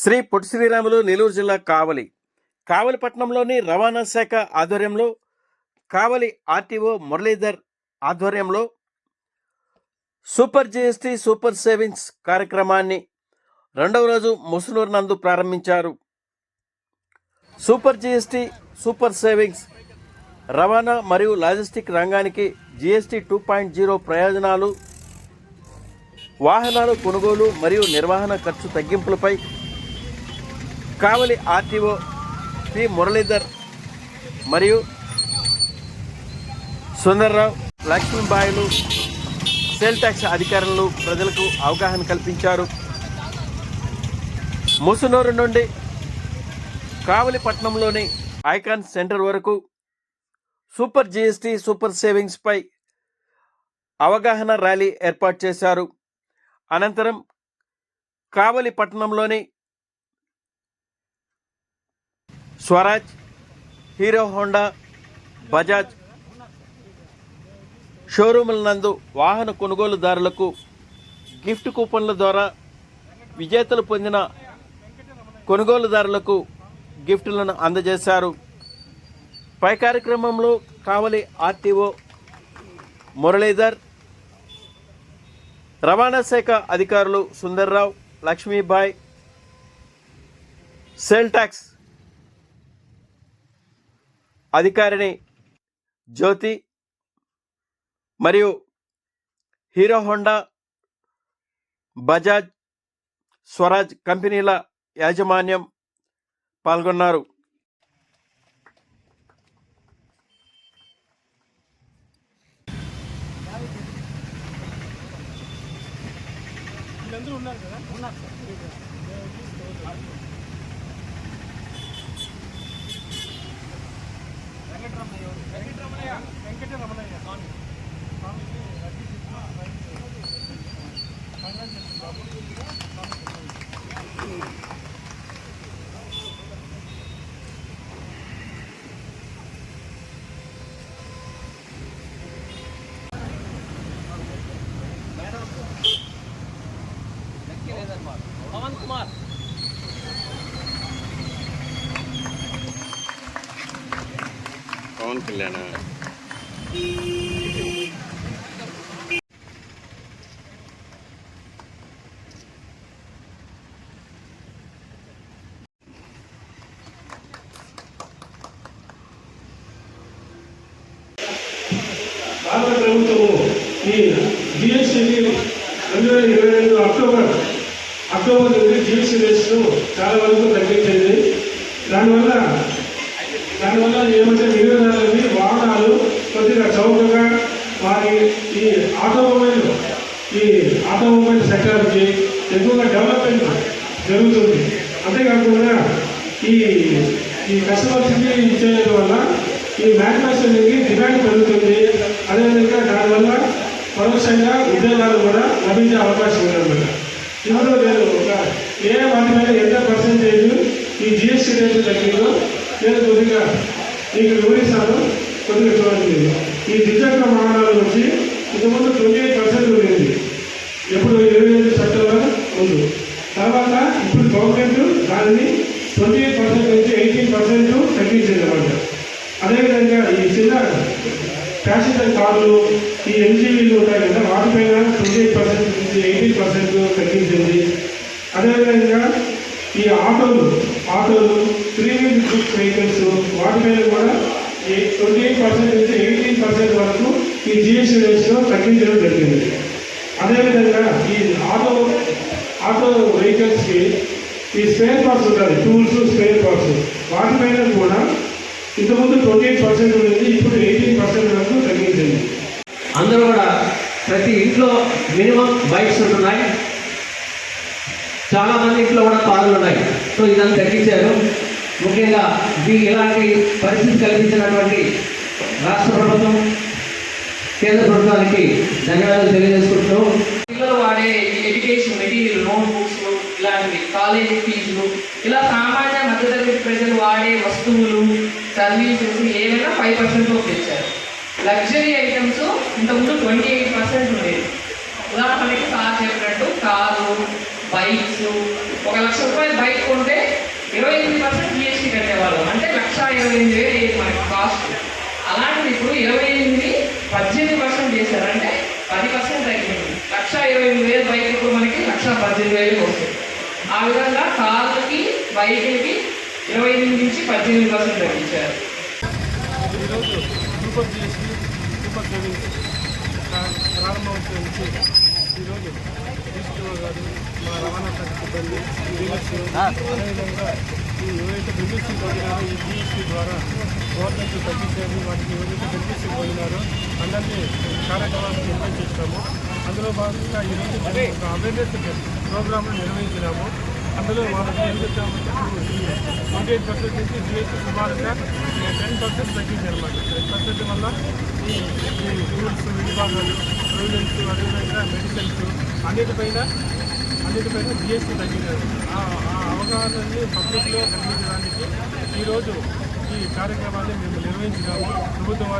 శ్రీ పొట్టి శ్రీరాములు నెల్లూరు జిల్లా కావలి. కావలిపట్నంలోని రవాణా శాఖ ఆధ్వర్యంలో కావలి ఆర్టీఓ మురళీధర్ ఆధ్వర్యంలో సూపర్ జిఎస్టీ సూపర్ సేవింగ్స్ కార్యక్రమాన్ని రెండవ రోజు ముసునూరు నందు ప్రారంభించారు. సూపర్ జిఎస్టీ సూపర్ సేవింగ్స్ రవాణా మరియు లాజిస్టిక్ రంగానికి జిఎస్టీ టూ పాయింట్ జీరో ప్రయోజనాలు వాహనాలు కొనుగోలు మరియు నిర్వహణ ఖర్చు తగ్గింపులపై కావలి ఆర్టీఓ పి మురళీధర్ మరియు సుందర్రావు లక్ష్మీబాయిలు సేల్ ట్యాక్స్ అధికారులు ప్రజలకు అవగాహన కల్పించారు. ముసునూరు నుండి కావలిపట్నంలోని ఐకాన్ సెంటర్ వరకు సూపర్ జిఎస్టి సూపర్ సేవింగ్స్పై అవగాహన ర్యాలీ ఏర్పాటు చేశారు. అనంతరం కావలి స్వరాజ్ హీరో హోండా బజాజ్. షోరూముల నందు వాహన కొనుగోలుదారులకు గిఫ్ట్ కూపన్ల ద్వారా విజేతలు పొందిన కొనుగోలుదారులకు గిఫ్టులను అందజేశారు. పై కార్యక్రమంలో కావలి ఆర్టీఓ మురళీధర్ రవాణా శాఖ అధికారులు సుందర్రావు లక్ష్మీబాయ్ సేల్ ట్యాక్స్ అధికారిని జ్యోతి మరియు హీరో హోండా బజాజ్ స్వరాజ్ కంపెనీల యాజమాన్యం పాల్గొన్నారు. వీళ్ళందరూ ఉన్నారు కదా? ఉన్నారు వెంకటరమణయ్య வெங்கட்ரமணையா வெங்கட்ரமணையா வெங்கட்ரமணையா சாமி. சாமிக்கு పవన్ కళ్యాణ్. భారత ప్రభుత్వము ఈ జిఎస్టీని రెండు వేల ఇరవై రెండు అక్టోబర్ అక్టోబర్ నుండి జిఎస్టీ రేట్స్ను చాలా వరకు తగ్గించింది. దానివల్ల దానివల్ల ఏమంటే వినియోగదారులని వాహనాలు కొద్దిగా చౌకగా వారి ఈ ఆటోమొబైల్ ఈ ఆటోమొబైల్ సెక్టర్కి ఎక్కువగా డెవలప్మెంట్ జరుగుతుంది. అంతేకాకుండా ఈ ఈ కస్టమర్స్కి ఇచ్చేయడం వల్ల ఈ మ్యానుఫ్యాక్చరింగ్కి డిమాండ్ పెరుగుతుంది. అదేవిధంగా దానివల్ల పరోక్షంగా ఉద్యోగాలు కూడా లభించే అవకాశం ఉందన్నమాట. ఇప్పుడు నేను ఒక ఏ వాటి మీద ఎంత పర్సెంటేజ్ ఈ జిఎస్టీ రేట్లు తగ్గిందో నేను కొద్దిగా మీకు వివరిస్తాను కొద్దిగా చూడండి. ఈ ద్విచక్ర వాహనాల నుంచి ఇంతకుముందు ట్వంటీ ఎయిట్ పర్సెంట్ ఉండేది. ఎప్పుడు ఇరవై ఐదు సెప్టెంబర్ ఉంది తర్వాత ఇప్పుడు గవర్నమెంట్ దానిని ట్వంటీ ఎయిట్ పర్సెంట్ నుంచి ఎయిటీన్ పర్సెంట్ తగ్గించింది అనమాట అదేవిధంగా ఈ చిన్న ప్యాసింజర్ కార్లు ఈ ఎన్జీవీలు ఉంటాయి కదా వాటిపైన ట్వంటీ ఎయిట్ పర్సెంట్ నుంచి ఎయిటీన్ పర్సెంట్ తగ్గించింది. అదేవిధంగా ఈ ఆటోలు ఆటోలు త్రీ వీల్ గ్రూప్ వెహికల్స్ వాటిపైన కూడా ట్వంటీ ఎయిట్ పర్సెంట్ నుంచి ఎయిటీన్ పర్సెంట్ వరకు ఈ జిఎస్టీ రేట్స్లో తగ్గించడం జరిగింది. అదేవిధంగా ఈ ఆటో ఆటో వెహికల్స్కి ఈ స్పేర్ పార్ట్స్ ఉంటుంది టూల్స్ స్పేర్ పార్ట్స్ వాటిపైన కూడా ఇంతకుముందు ట్వంటీ ఎయిట్ పర్సెంట్ ఉండేది ఇప్పుడు ఎయిటీన్ పర్సెంట్ వరకు తగ్గించింది. అందరూ కూడా ప్రతి ఇంట్లో మినిమం బైక్స్ ఉంటున్నాయి. చాలా మంది ఇంట్లో కూడా కార్లు ఉన్నాయి. సో ఇదంతా తగ్గించారు. ముఖ్యంగా ఈ ఇలాంటి పరిస్థితి కల్పించినటువంటి రాష్ట్ర ప్రభుత్వం కేంద్ర ప్రభుత్వానికి ధన్యవాదాలు తెలియజేసుకుంటూ పిల్లలు వాడే ఎడ్యుకేషన్ మెటీరియల్ నోట్ బుక్స్ ఇలాంటివి కాలేజీ ఫీజులు ఇలా సామాన్య మధ్యతరగతి ప్రజలు వాడే వస్తువులు సర్వీసెస్ ఏమైనా ఫైవ్ పర్సెంట్ తెచ్చారు. లగ్జరీ ఐటమ్స్ ఇంతకుముందు ట్వంటీ ఎయిట్ పర్సెంట్ ఉండేది ఉదాహరణకి సార్ చెప్పినట్టు కారు బైక్స్ ఒక లక్ష రూపాయలు బైక్ కొంటే ఇరవై ఎనిమిది పర్సెంట్ జిఎస్టీ కట్టేవాళ్ళం అంటే లక్ష ఇరవై ఎనిమిది వేలు అయ్యేది మనకి కాస్ట్ అలాంటిది ఇప్పుడు ఇరవై ఎనిమిది పద్దెనిమిది పర్సెంట్ చేశారు. అంటే పది పర్సెంట్ తగ్గింది లక్ష ఇరవై ఎనిమిది వేలు బైక్ ఇప్పుడు మనకి లక్ష పద్దెనిమిది వేలు వస్తుంది. ఆ విధంగా కార్లకి బైకులకి ఇరవై ఎనిమిది నుంచి పద్దెనిమిది పర్సెంట్ తగ్గించారు ఈరోజు సూపర్ జిఎస్టీ సూపర్ సేవింగ్స్ ఈరోజు గారు మా రవాణా శాఖ సిబ్బంది అదేవిధంగా ఈ ఏవైతే బెనిఫిట్స్ పొందినారో ఈ జిఎస్టీ ద్వారా గవర్నమెంట్ తగ్గించారు వాటికి ఏవైతే బెనిఫిట్స్ పొందినారో అందరినీ కార్యక్రమాలను నిర్వహించాము అందులో భాగంగా ఈరోజు ఒక అవేర్నెస్ ప్రోగ్రామ్ను నిర్వహించినాము. అందులో వాళ్ళకి ఏం చెప్పామంటే ట్వంటీ ఎయిట్ పర్సెంట్ నుంచి జిఎస్టీ సుమారుగా టెన్ పర్సెంట్ తగ్గింది అనమాట టెన్ పర్సెంట్ వల్ల ఈ ఈ రూల్స్ విభాగాలు ప్రొవిజన్స్ అదేవిధంగా మెడిసిన్స్ అన్నిటిపైన అన్నిటిపైన జిఎస్టీ తగ్గినారు ఆ అవగాహనని పబ్లిక్లో తగ్గించడానికి ఈరోజు ఈ కార్యక్రమాన్ని మేము నిర్వహించినాము. ప్రభుత్వం